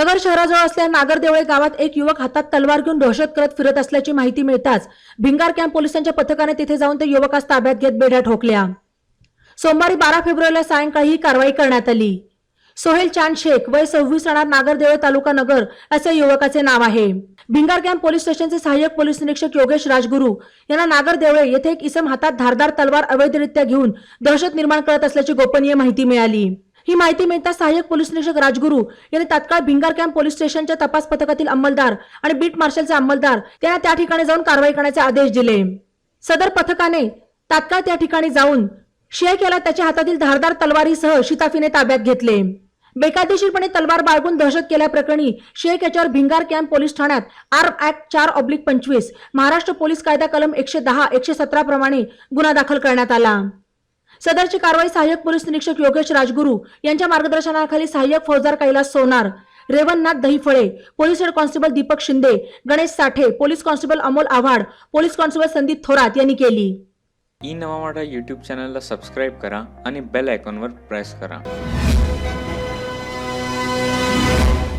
नगर शहराजवळ असलेल्या नागरदेवळे गावात एक युवक हातात तलवार घेऊन दहशत करत फिरत असल्याची माहिती मिळताच भिंगार कॅम्प पोलिसांच्या पथकाने तिथे जाऊन त्या युवकास ताब्यात घेत बेड्या ठोकल्या. सोमवारी बारा फेब्रुवारीला सायंकाळी ही कारवाई करण्यात आली. सोहेल चांद शेख वय सव्वीस राहणार नागरदेवळे तालुका नगर असे युवकाचे नाव आहे. भिंगार कॅम्प पोलीस स्टेशनचे सहाय्यक पोलीस निरीक्षक योगेश राजगुरू यांना नागरदेवळे येथे एक इसम हातात धारदार तलवार अवैधरित्या घेऊन दहशत निर्माण करत असल्याची गोपनीय माहिती मिळाली. ही माहिती मिळताच सहाय्यक पोलीस निरीक्षक राजगुरू यांनी तात्काळ भिंगार कॅम्प पोलीस स्टेशनच्या तपास पथकातील अंमलदार आणि बीट मार्शलचे अंमलदार यांना त्या ठिकाणी जाऊन कारवाई करण्याचे आदेश दिले. सदर पथकाने तात्काळ त्या ठिकाणी जाऊन शेख याला त्याच्या हातातील धारदार तलवारीसह शिताफीने ताब्यात घेतले. बेकायदेशीरपणे तलवार बाळगून दहशत केल्याप्रकरणी शेख याच्यावर भिंगार कॅम्प पोलीस ठाण्यात आर्म ऍक्ट चार ऑब्लिक पंचवीस महाराष्ट्र पोलीस कायदा कलम एकशे दहा एकशे सतरा प्रमाणे गुन्हा दाखल करण्यात आला. सदरची कारवाई सहाय्यक पोलीस निरीक्षक योगेश राजगुरू यांच्या मार्गदर्शनाखाली सहाय्यक फौजदार Kailas Sonar Revannath Dahiphale police head constable Deepak Shinde Ganesh Sathe police constable Amol Awhad police constable Sandeep Thorat यांनी केली. ई नवा मराठा यूट्यूब चॅनलला सबस्क्राईब करा आणि बेल आयकॉनवर प्रेस करा.